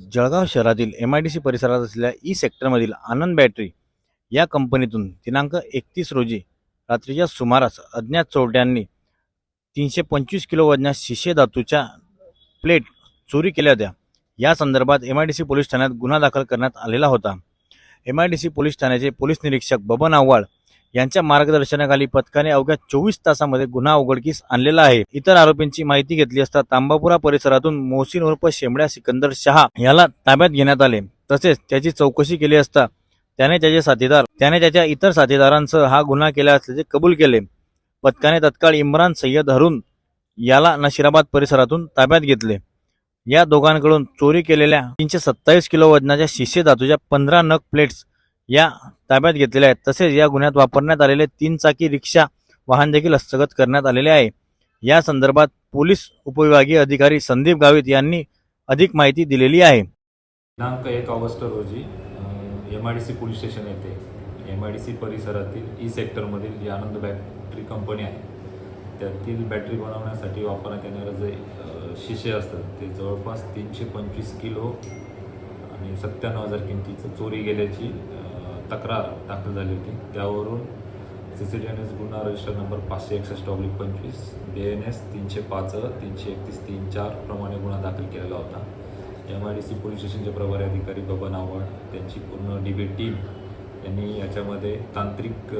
जळगाव शहरातील M I D C परिसरात असलेल्या ई सेक्टरमधील आनंद बॅटरी या कंपनीतून दिनांक एकतीस रोजी रात्रीच्या सुमारास अज्ञात चोरट्यांनी तीनशे पंचवीस किलो वजनात शिशे धातूच्या प्लेट चोरी केल्या होत्या. या संदर्भात M I D C police ठाण्यात गुन्हा दाखल करण्यात आलेला होता. M I D C police ठाण्याचे पोलीस निरीक्षक बबन आव्हाड यांच्या मार्गदर्शनाखाली पथकाने अवघ्या चोवीस तासामध्ये गुन्हा उघडकीस आणलेला आहे. इतर आरोपींची माहिती घेतली असता तांबापुरा परिसरातून मोहसिन उर्फ शेमड्या सिकंदर शहा याला ताब्यात घेण्यात आले. तसेच त्याची चौकशी केली असता त्याने त्याचे साथीदार त्याने त्याच्या इतर साथीदारांसह हा गुन्हा केला असल्याचे कबूल केले. पथकाने तत्काळ इम्रान सय्यद हरून याला नशिराबाद परिसरातून ताब्यात घेतले. या दोघांकडून चोरी केलेल्या तीनशे सत्तावीस किलो वजनाच्या शिष्य धातूच्या पंधरा नग प्लेट्स या ताब्यात घेतलेले आहेत. तसेच या गुन्ह्यात वापरण्यात आलेले तीन चाकी रिक्षा वाहन देखील हस्तगत करण्यात आलेले आहे. या संदर्भात पोलीस उपविभागीय अधिकारी संदीप गावित यांनी अधिक माहिती दिलेली आहे. दिनांक एक ऑगस्ट रोजी M I D C police station येथे एम आय डी सी परिसरातील ई सेक्टरमधील जी आनंद बॅटरी कंपनी आहे त्यातील बॅटरी बनवण्यासाठी वापरण्यात येणारे जे शिशे असतात ते जवळपास तीनशे पंचवीस किलो आणि सत्त्याण्णव हजार किमतीचं चोरी गेल्याची तक्रार दाखल झाली होती. त्यावरून C C D N S गुन्हा रजिस्टर नंबर पाचशे एकसष्ट ऑब्लिक पंचवीस बी एन एस तीनशे पाच तीनशे एकतीस तीन चार प्रमाणे गुन्हा दाखल केलेला होता. M I D C police स्टेशनचे प्रभारी अधिकारी बबन आव्हाड त्यांची पूर्ण डी बी टीम यांनी याच्यामध्ये तांत्रिक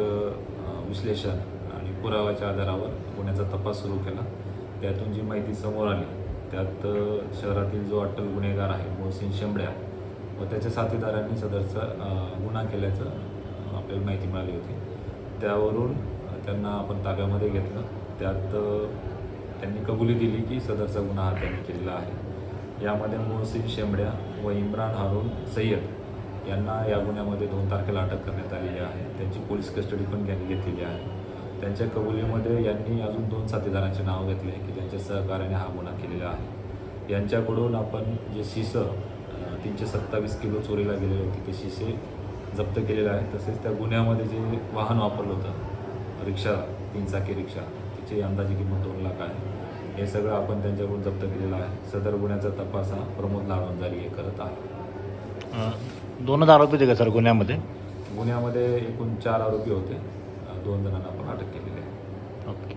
विश्लेषण आणि पुराव्याच्या आधारावर गुन्ह्याचा तपास सुरू केला. त्यातून जी माहिती समोर आली त्यात शहरातील जो अटल गुन्हेगार आहे मोहसिन शेंबड्या व त्याच्या साथीदारांनी सदरचा गुन्हा केल्याचं आपल्याला माहिती मिळाली होती. त्यावरून त्यांना आपण ताब्यामध्ये घेतलं. त्यात त्यांनी कबुली दिली की सदरचा गुन्हा हा त्यांनी केलेला आहे. यामध्ये मोहसिन शेंबड्या व इम्रान हारून सय्यद यांना या गुन्ह्यामध्ये दोन तारखेला अटक करण्यात आलेली आहे. त्यांची पोलीस कस्टडी पण त्यांनी घेतलेली आहे. त्यांच्या कबुलीमध्ये यांनी अजून दोन साथीदारांचे नाव घेतले की त्यांच्या सहकार्याने हा गुन्हा केलेला आहे. यांच्याकडून आपण जे शिसं तीनशे सत्तावीस किलो चोरीला गेलेले होते. ते शिसे जप्त केलेले आहे तसेच त्या गुन्ह्यामध्ये जे वाहन वापरलं होतं रिक्षा तीन चाकी रिक्षा तिची अंदाजे किंमत दोन लाख आहे. हे सगळं आपण त्यांच्याकडून जप्त केलेलं आहे. सदर गुन्ह्याचा तपास हा प्रमोद लाडवंजारी हे करत आहे. दोनच आरोपी होते का सर गुन्ह्यामध्ये? गुन्ह्यामध्ये एकूण चार आरोपी होते. दोन जणांना आपण अटक केलेली आहे. ओके.